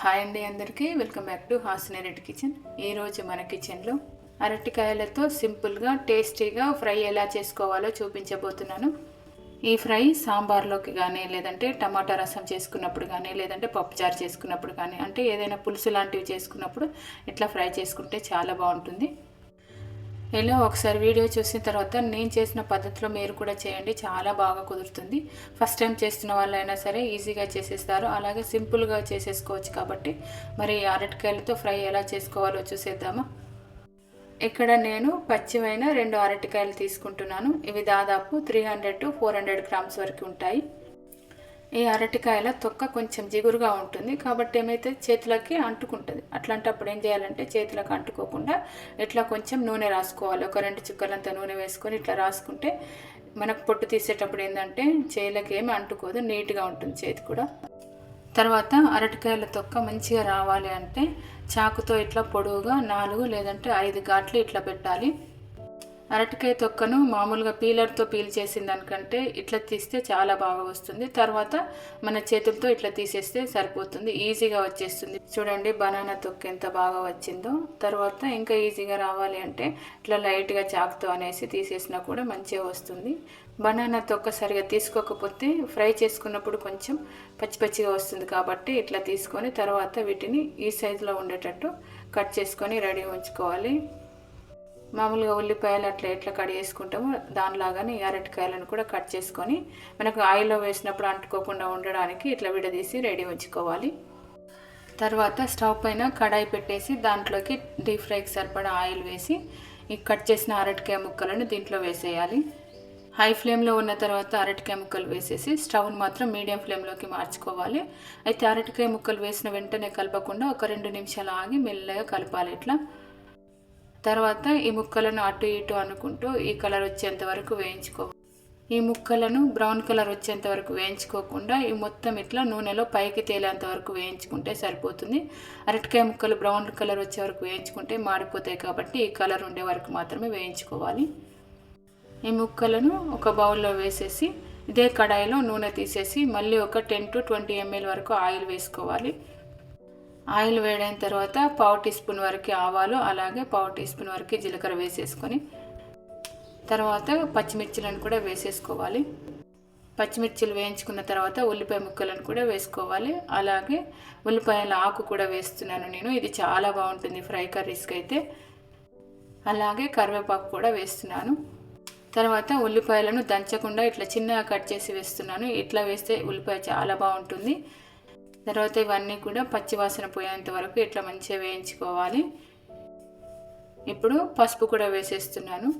Hi అండి అందరికీ. Welcome back to Hasini Reddy kitchen. ఈరోజు మన కిచెన్లో అరటికాయలతో సింపుల్గా టేస్టీగా ఫ్రై ఎలా చేసుకోవాలో చూపించబోతున్నాను. ఈ ఫ్రై సాంబార్లోకి కానీ లేదంటే టమాటా రసం చేసుకున్నప్పుడు కానీ లేదంటే పప్పుచారు చేసుకున్నప్పుడు కానీ అంటే ఏదైనా పులుసు లాంటివి చేసుకున్నప్పుడు ఇట్లా ఫ్రై చేసుకుంటే చాలా బాగుంటుంది. ఇలా ఒకసారి వీడియో చూసిన తర్వాత నేను చేసిన పద్ధతిలో మీరు కూడా చేయండి. చాలా బాగా కుదురుతుంది. ఫస్ట్ టైం చేస్తున్న వాళ్ళైనా సరే ఈజీగా చేసేస్తారు. అలాగే సింపుల్గా చేసేసుకోవచ్చు కాబట్టి. మరి అరటికాయలతో ఫ్రై ఎలా చేసుకోవాలో చూసేద్దామా? ఇక్కడ నేను పచ్చివైన రెండు అరటికాయలు తీసుకుంటున్నాను. ఇవి దాదాపు three hundred to four hundred grams వరకు ఉంటాయి. ఈ అరటికాయల తొక్క కొంచెం జిగురుగా ఉంటుంది. కాబట్టి ఏమైతే చేతులకి అంటుకుంటుంది. అట్లాంటప్పుడు ఏం చేయాలంటే చేతులకు అంటుకోకుండా ఇట్లా కొంచెం నూనె రాసుకోవాలి. ఒక రెండు చుక్కలంత నూనె వేసుకొని ఇట్లా రాసుకుంటే మనకు పొట్టు తీసేటప్పుడు ఏంటంటే చేతులకి ఏమి అంటుకోదు. నీట్గా ఉంటుంది చేతి కూడా. తర్వాత అరటికాయల తొక్క మంచిగా రావాలి అంటే చాకుతో ఇట్లా పొడవుగా నాలుగు లేదంటే ఐదు గాట్లు ఇట్లా పెట్టాలి. అరటికాయ తొక్కను మామూలుగా పీలర్తో పీల్ చేసిన దానికంటే ఇట్లా తీస్తే చాలా బాగా వస్తుంది. తర్వాత మన చేతులతో ఇట్లా తీసేస్తే సరిపోతుంది. ఈజీగా వచ్చేస్తుంది. చూడండి బనానా తొక్క ఎంత బాగా వచ్చిందో. తర్వాత ఇంకా ఈజీగా రావాలి అంటే ఇట్లా లైట్గా చాకుతో అనేసి తీసేసినా కూడా మంచిగా వస్తుంది. బనానా తొక్క సరిగా తీసుకోకపోతే ఫ్రై చేసుకున్నప్పుడు కొంచెం పచ్చి పచ్చిగా వస్తుంది కాబట్టి ఇట్లా తీసుకొని తర్వాత వీటిని ఈ సైజులో ఉండేటట్టు కట్ చేసుకొని రెడీ ఉంచుకోవాలి. మామూలుగా ఉల్లిపాయలు అట్లా ఎట్లా కట్ చేసుకుంటామో దానిలాగానే ఈ అరటికాయలను కూడా కట్ చేసుకొని మనకు ఆయిల్లో వేసినప్పుడు అంటుకోకుండా ఉండడానికి ఇట్లా విడదీసి రెడీ ఉంచుకోవాలి. తర్వాత స్టవ్ పైన కడాయి పెట్టేసి దాంట్లోకి డీప్ ఫ్రైకి సరిపడా ఆయిల్ వేసి ఈ కట్ చేసిన అరటికాయ ముక్కలను దీంట్లో వేసేయాలి. హై ఫ్లేమ్లో ఉన్న తర్వాత అరటికాయ ముక్కలు వేసేసి స్టవ్ని మాత్రం మీడియం ఫ్లేమ్లోకి మార్చుకోవాలి. అయితే అరటికాయ ముక్కలు వేసిన వెంటనే కలపకుండా ఒక రెండు నిమిషాలు ఆగి మెల్లగా కలపాలి ఇట్లా. తర్వాత ఈ ముక్కలను అటు ఇటు అనుకుంటూ ఈ కలర్ వచ్చేంత వరకు వేయించుకోవాలి ఈ ముక్కలను బ్రౌన్ కలర్ వచ్చేంత వరకు వేయించుకోకుండా ఈ మొత్తం ఇట్లా నూనెలో పైకి తేలేంత వరకు వేయించుకుంటే సరిపోతుంది. అరటికాయ ముక్కలు బ్రౌన్ కలర్ వచ్చే వరకు వేయించుకుంటే మాడిపోతాయి కాబట్టి ఈ కలర్ ఉండే వరకు మాత్రమే వేయించుకోవాలి. ఈ ముక్కలను ఒక బౌల్లో వేసేసి ఇదే కడాయిలో నూనె తీసేసి మళ్ళీ ఒక టెన్ టు ట్వంటీ ఎంఎల్ వరకు ఆయిల్ వేసుకోవాలి. ఆయిల్ వేడైన తర్వాత పావు టీ స్పూన్ వరకు ఆవాలు అలాగే పావు టీ స్పూన్ వరకు జీలకర్ర వేసేసుకొని తర్వాత పచ్చిమిర్చిలను కూడా వేసేసుకోవాలి. పచ్చిమిర్చిలు వేయించుకున్న తర్వాత ఉల్లిపాయ ముక్కలను కూడా వేసుకోవాలి. అలాగే ఉల్లిపాయల ఆకు కూడా వేస్తున్నాను నేను. ఇది చాలా బాగుంటుంది ఫ్రై కర్రీస్కి అయితే. అలాగే కరివేపాకు కూడా వేస్తున్నాను. తర్వాత ఉల్లిపాయలను దంచకుండా ఇట్లా చిన్నగా కట్ చేసి వేస్తున్నాను. ఇట్లా వేస్తే ఉల్లిపాయ చాలా బాగుంటుంది. తర్వాత ఇవన్నీ కూడా పచ్చివాసన పోయేంత వరకు ఇట్లా మంచిగా వేయించుకోవాలి. ఇప్పుడు పసుపు కూడా వేసేస్తున్నాను.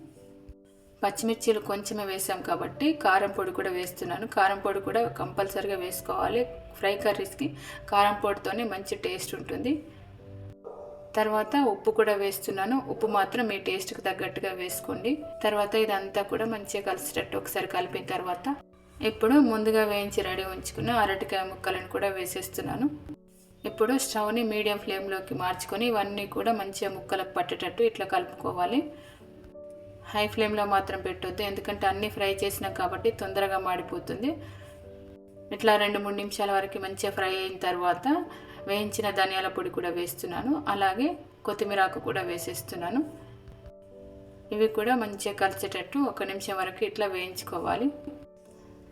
పచ్చిమిర్చీలు కొంచెమే వేసాం కాబట్టి కారం పొడి కూడా వేస్తున్నాను. కారం పొడి కూడా కంపల్సరీగా వేసుకోవాలి. ఫ్రై కర్రీస్కి కారం పొడితోనే మంచి టేస్ట్ ఉంటుంది. తర్వాత ఉప్పు కూడా వేస్తున్నాను. ఉప్పు మాత్రం మీ టేస్ట్కి తగ్గట్టుగా వేసుకోండి. తర్వాత ఇదంతా కూడా మంచిగా కలిసేటట్టు ఒకసారి కలిపిన తర్వాత ఇప్పుడు ముందుగా వేయించి రెడీ ఉంచుకున్న అరటికాయ ముక్కలను కూడా వేసేస్తున్నాను. ఇప్పుడు స్టవ్ని మీడియం ఫ్లేమ్లోకి మార్చుకొని ఇవన్నీ కూడా మంచిగా ముక్కలకు పట్టేటట్టు ఇట్లా కలుపుకోవాలి. హై ఫ్లేమ్లో మాత్రం పెట్టొద్దు ఎందుకంటే అన్నీ ఫ్రై చేసినాం కాబట్టి తొందరగా మాడిపోతుంది. ఇట్లా రెండు మూడు నిమిషాల వరకు మంచిగా ఫ్రై అయిన తర్వాత వేయించిన ధనియాల పొడి కూడా వేస్తున్నాను. అలాగే కొత్తిమీర ఆకు కూడా వేసేస్తున్నాను. ఇవి కూడా మంచిగా కలిసేటట్టు ఒక నిమిషం వరకు ఇట్లా వేయించుకోవాలి.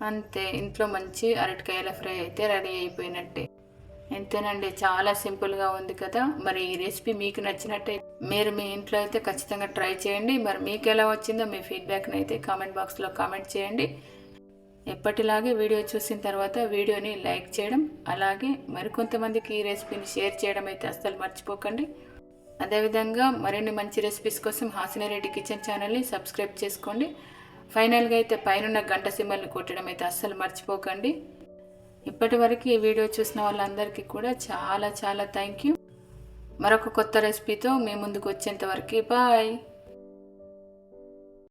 అంతే ఇంట్లో మంచి అరటికాయల ఫ్రై అయితే రెడీ అయిపోయినట్టే. ఎంతేనండి చాలా సింపుల్గా ఉంది కదా. మరి ఈ రెసిపీ మీకు నచ్చినట్టే మీరు మీ ఇంట్లో అయితే ఖచ్చితంగా ట్రై చేయండి. మరి మీకు ఎలా వచ్చిందో మీ ఫీడ్బ్యాక్ని అయితే కామెంట్ బాక్స్లో కామెంట్ చేయండి. ఎప్పటిలాగే వీడియో చూసిన తర్వాత వీడియోని లైక్ చేయడం అలాగే మరికొంతమందికి ఈ రెసిపీని షేర్ చేయడం అయితే అస్సలు మర్చిపోకండి. అదేవిధంగా మరిన్ని మంచి రెసిపీస్ కోసం హాసినారెడ్డి కిచెన్ ఛానల్ని సబ్స్క్రైబ్ చేసుకోండి. ఫైనల్గా అయితే పైన గంట సింబల్ని కొట్టడం అయితే అస్సలు మర్చిపోకండి. ఇప్పటి వరకు ఈ వీడియో చూసిన వాళ్ళందరికీ కూడా చాలా చాలా థ్యాంక్ యూ. మరొక కొత్త రెసిపీతో మీ ముందుకు వచ్చేంత వరకు బాయ్.